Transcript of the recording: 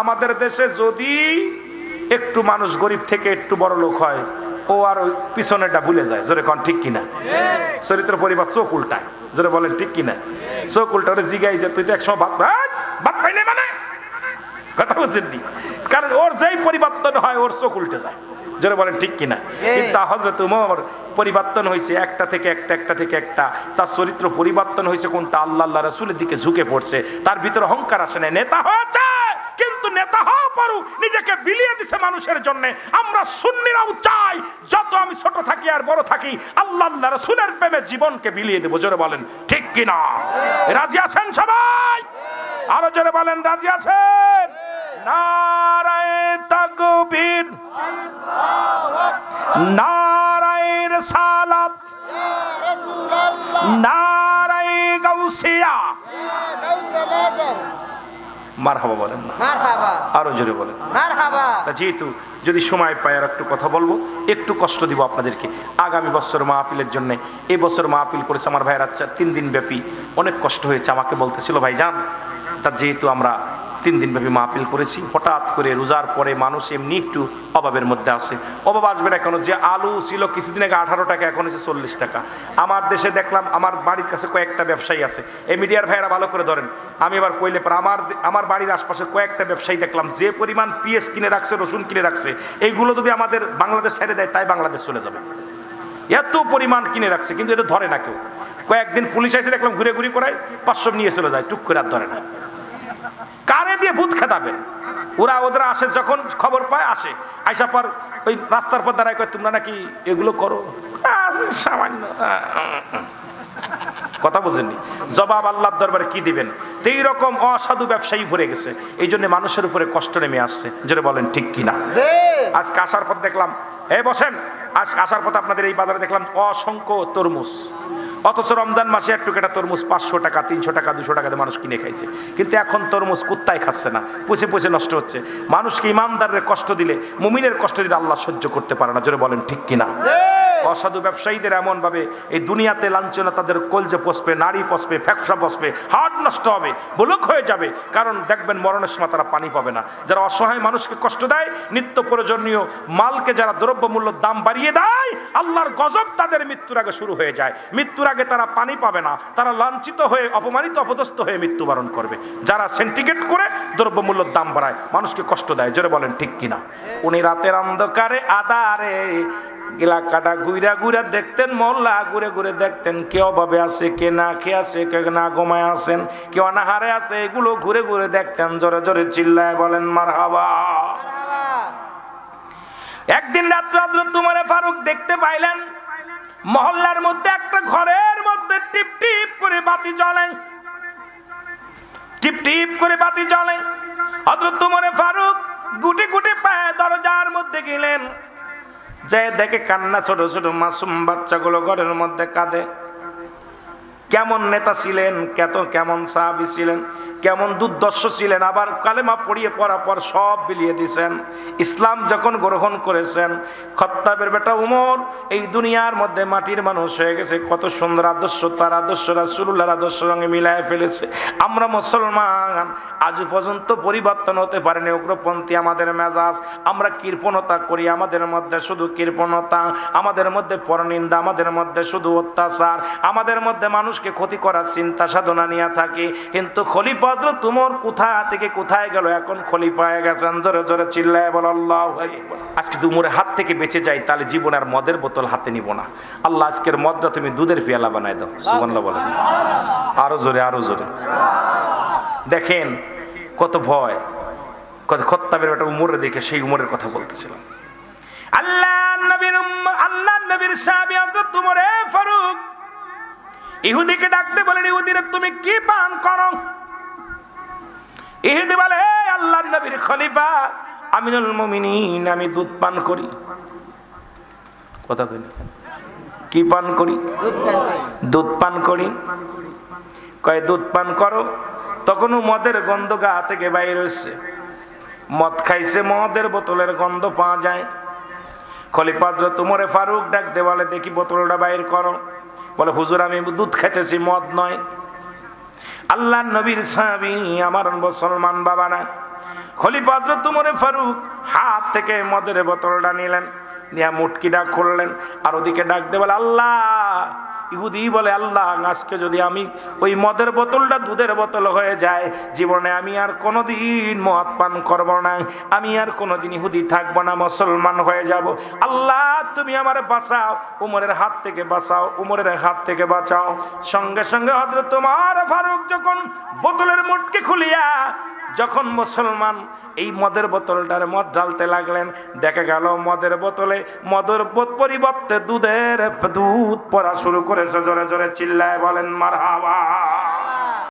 আমাদের দেশে যদি একটু মানুষ গরিব থেকে একটু বড় লোক হয় ও আর ওই পিছনেটা ভুলে যায়। জোরে কন ঠিক কিনা? চরিত্র পরিবার চোখ উল্টায়। জোরে বলেন ঠিক কিনা? চোখ উল্টা ওরে জিগাই যে তুই তো একসময় ভাত ভাত খাইলে মানে? কথা বুঝেননি? কারণ ওর যেই পরিবর্তন হয় ওর চোখ উল্টে যায়। জোরে বলেন ঠিক কিনা? কিন্তু হজরত উমর পরিবর্তন হয়েছে একটা থেকে একটা একটা থেকে একটা। তার চরিত্র পরিবর্তন হয়েছে কোনটা? আল্লাহ আল্লাহ রসুলের দিকে ঝুঁকে পড়ছে। তার ভিতরে অহংকার আসে না নেতা হয়েছে নেতা হওয়া পারু নিজেকে বিলিয়ে দিছে মানুষের জন্য। আমরা সুন্নিরাও চাই, যত আমি ছোট থাকি আর বড় থাকি, আল্লাহ রসুলের প্রেমে জীবনকে বিলিয়ে দেবো। জোরে বলেন, ঠিক কিনা? রাজি আছেন সবাই? আরও জোরে বলেন, রাজি আছেন? নারায় তাকবীর। নারায়ের সালাত নারায় গাউসিয়া। মারহাবা বলেন না। আরও জোরে বলেন। যেহেতু যদি সময় পাই আর একটু কথা বলব একটু কষ্ট দিব আপনাদেরকে। আগামী বছর মাহফিলের জন্য এবছর বছর মাহফিল করেছে আমার ভাইয়ের আচ্ছা তিন দিন ব্যাপী। অনেক কষ্ট হয়েছে আমাকে বলতেছিল ভাই যান তা যেহেতু আমরা তিন দিন ব্যাপী মাহফিল করেছি। হঠাৎ করে রোজার পরে মানুষ এমনি একটু অভাবের মধ্যে আসে অভাব আসবে না কেন? যে আলু ছিল কিছুদিন আগে আঠারো টাকা, এখন হচ্ছে চল্লিশ টাকা। আমার দেশে দেখলাম, আমার বাড়ির কাছে কয়েকটা ব্যবসায়ী আছে। এই মিডিয়ার ভাইয়েরা ভালো করে ধরেন, আমি এবার কইলে পর আমার আমার বাড়ির আশপাশে কয়েকটা ব্যবসায়ী দেখলাম, যে পরিমাণ পিএস কিনে রাখছে, রসুন কিনে রাখছে, এইগুলো যদি আমাদের বাংলাদেশ ছেড়ে দেয়, তাই বাংলাদেশ চলে যাবে। এত পরিমাণ কিনে রাখছে, কিন্তু এটা ধরে না কেউ। কয়েকদিন পুলিশ এসে দেখলাম, ঘুরে ঘুরে করায় পাঁচশো নিয়ে চলে যায়, টুক করে আর ধরে না। দিয়ে ভূত খেতাবেন ওরা ওদের আসে যখন খবর পায় আসে। আইসা পর ওই রাস্তার পর দাঁড়ায় কয় তোমরা নাকি এগুলো করো? সামান্য। কথা বুঝেননি। জবাব আল্লাহর দরবারে কি দিবেন? তো এইরকম অসাধু ব্যবসায়ী ভরে গেছে। এই জন্য মানুষের উপরে কষ্ট নেমে আসছে। যেটা বলেন ঠিক কিনা? জি। আজকে আসার পর দেখলাম। এই বসেন আজ আসার পথে আপনাদের এই বাজারে দেখলাম অসংখ্য তরমুজ। অথচ রমজান মাসে একটু একটা তরমুজ পাঁচশো টাকা, তিনশো টাকা, দুশো টাকাতে মানুষ কিনে খাইছে। কিন্তু এখন তরমুজ কুত্তায় খাচ্ছে না। পুষে পুষে নষ্ট হচ্ছে। মানুষকে ইমানদারের কষ্ট দিলে, মুমিনের কষ্ট দিলে আল্লাহ সহ্য করতে পারে না। জোরে বলেন, ঠিক কিনা? অসাধু ব্যবসায়ীদের এমন ভাবে এই দুনিয়াতে লাঞ্ছনা তাদের কলজে পসবে নারী পসবে, ফ্যাকসা পসবে হার্ট নষ্ট হবে, বুলক হয়ে যাবে। কারণ দেখবেন মরণের সময় তারা পানি পাবে না। যারা অসহায় মানুষকে কষ্ট দেয়, নিত্য প্রয়োজনীয় মালকে যারা দ্রব্যমূল্য দাম বাড়িয়ে দেয়, আল্লাহর গজব তাদের মৃত্যুর আগে শুরু হয়ে যায়। মৃত্যুর আগে তারা পানি পাবে না। তারা লাঞ্ছিত হয়ে, অপমানিত, অপদস্থ হয়ে মৃত্যুবরণ করবে। যারা সেন্টিগেট করে দ্রব্যমূল্যের দাম বাড়ায়, মানুষকে কষ্ট দেয়। জোরে বলেন, ঠিক কিনা? উনি রাতের অন্ধকারে আদারে এলাকাটা ঘুরা ঘুরা দেখতেন, মহল্লা ঘুরে ঘুরে দেখতেন কে অভাবে আছে, কে না খেয়ে আছে, কে না ঘুমায় আছেন, কে অনাহারে আছে, এগুলো ঘুরে ঘুরে দেখতেন, জোরে জোরে চিল্লায় বলেন মার হাবা একদিন রাত্রে তোমারে ফারুক দেখতে পাইলেন, মহল্লার মধ্যে একটা ঘরের মধ্যে টিপ টিপ করে বাতি জ্বলেন টিপ টিপ করে বাতি জ্বলেন হজরত তোমারে ফারুক গুটি গুটি পায়ে দরজার মধ্যে গেলেন। যে দেখে কান্না ছোট ছোট মাসুম বাচ্চাগুলো ঘরের মধ্যে কাঁদে। কেমন নেতা ছিলেন, কেত কেমন সাহাবি ছিলেন কেমন দুর্দর্শ ছিলেন, আবার কালেমা পড়িয়ে পড়া পর সব বিলিয়ে দিছেন ইসলাম যখন গ্রহণ করেছেন, খত্তাবের বেটা উমর এই দুনিয়ার মধ্যে মাটির মানুষ হয়ে গেছে। কত সুন্দর আদর্শ, তার আদর্শ রাসুল্লাহর আদর্শ রঙে মিলায় ফেলেছে। আমরা মুসলমান, আজ পর্যন্ত পরিবর্তন হতে পারেনি উগ্রপন্থী আমাদের মেজাজ। আমরা কৃপণতা করি, আমাদের মধ্যে শুধু কৃপণতা, আমাদের মধ্যে পরনিন্দা, আমাদের মধ্যে শুধু অত্যাচার, আমাদের মধ্যে মানুষকে ক্ষতি করার চিন্তা সাধনা নিয়ে থাকি। কিন্তু খলিফাদ্র তুমর কোথা থেকে কোথায় গেল? এখন খলিফা হয়ে গেছেন। জোরে জোরে চিল্লায় বল, আল্লাহ আজকে তুমরের হাত থেকে বেঁচে যাই তাহলে জীবন আর মদের বোতল হাতে নিব না। আল্লাহ, আজকের মদটা তুমি দুধের পেয়ালা বানায় দাও। সুবল্লা বলেন। আরও জোরে আরও জোরে। দেখেন কত ভয়, কত খত্তাবের একটা উমরে দেখে সেই উমরের কথা বলতেছিলাম। আল্লাহ নবীর আল্লাহ নবীর সাহাবী হযরত উমরে ফারুক, ইহুদিকে ডাকতে বলেন, ইহুদিরা তুমি কি পান করো? ইহুদি বলে, "হে আল্লাহ নবীর খলিফা, আমিনুল মুমিনিন, আমি দুধ পান করি। কথা কই কি পান করি? দুধ পান করি। কয়, দুধ পান করো। তখনও মদের গন্ধ গা থেকে বাইর হচ্ছে মদ খাইছে, মদের বোতলের গন্ধ পাওয়া যায়। খলিফাদ্র তুমরে ফারুক ডাক দে বলে, দেখি বোতলটা বাইর করো। বলে, হুজুর, আমি দুধ খাইতেছি, মদ নয়। আল্লাহ নবীর সাহাবি আমার মুসলমান বাবা না খলিফা তুমরে ফারুক হাত থেকে মদের বোতলটা নিলেন। নিয়ে মুটকিটা খুললেন। আর ওদিকে ডাক দে বলে, আল্লাহ! ইহুদি বলে, আল্লাহ, আজকে যদি আমি ওই মদের বোতলটা দুধের বোতল হয়ে যায়, জীবনে আমি আর কোনোদিন মদ পান করব না। আমি আর কোনোদিন ইহুদি থাকব না, মুসলমান হয়ে যাব। আল্লাহ, তুমি আমার বাঁচাও, উমরের হাত থেকে বাঁচাও, উমরের হাত থেকে বাঁচাও। সঙ্গে সঙ্গে হজরত তোমার ফারুক যখন বোতলের মুটকি খুলিয়া যখন মুসলমান এই মদের বোতলটার মদ ঢালতে লাগলেন, দেখা গেল মদের বোতলে মদের পরিবর্তে দুধের দুধ পড়া শুরু করেছে। জোরে জোরে চিল্লায় বলেন, মারহাবা!